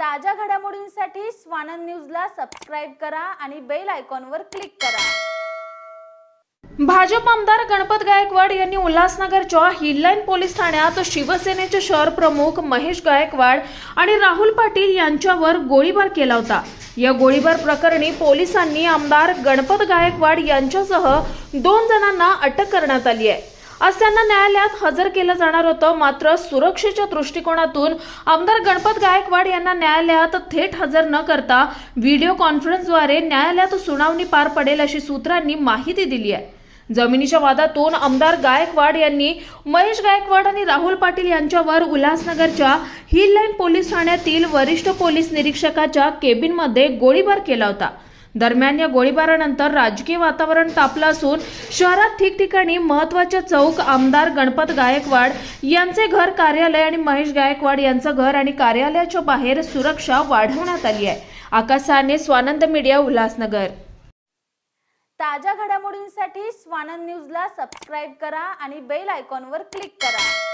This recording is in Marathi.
ताज्या घडामोडींसाठी स्वानंद न्यूजला सबस्क्राईब करा आणि बेल आयकॉनवर क्लिक करा. भाजप आमदार गणपत गायकवाड यांनी उल्हासनगरच्या हिललाईन पोलीस ठाण्यात शिवसेनेचे शहर प्रमुख महेश गायकवाड आणि राहुल पाटील यांच्यावर गोळीबार केला होता. या गोळीबार प्रकरणी पोलिसांनी आमदार गणपत गायकवाड यांच्यासह दोन जणांना अटक करण्यात आली आहे. आज त्यांना न्यायालयात हजर केलं जाणार होतं. मात्र सुरक्षेच्या दृष्टिकोनातून आमदार गणपत गायकवाड यांना न्यायालयात थेट हजर न करता व्हिडिओ कॉन्फरन्सद्वारे न्यायालयात सुनावणी पार पडेल अशी सूत्रांनी माहिती दिली आहे. जमिनीच्या वादातून आमदार गायकवाड यांनी महेश गायकवाड आणि राहुल पाटील यांच्यावर उल्हासनगरच्या हिल लाईन पोलीस ठाण्यातील वरिष्ठ पोलीस निरीक्षकाच्या केबिनमध्ये गोळीबार केला होता. दरम्यान या गोळीबारानंतर राजकीय वातावरण तापलं असून शहरात ठिकठिकाणी महत्त्वाच्या चौक आमदार गणपत गायकवाड यांचे घर कार्यालय आणि महेश गायकवाड यांचं घर आणि कार्यालयाच्या बाहेर सुरक्षा वाढवण्यात आली आहे. आकाशाने स्वानंद मीडिया उल्हासनगर. ताज्या घडामोडींसाठी स्वानंद न्यूजला सबस्क्राईब करा आणि बेल आयकॉनवर क्लिक करा.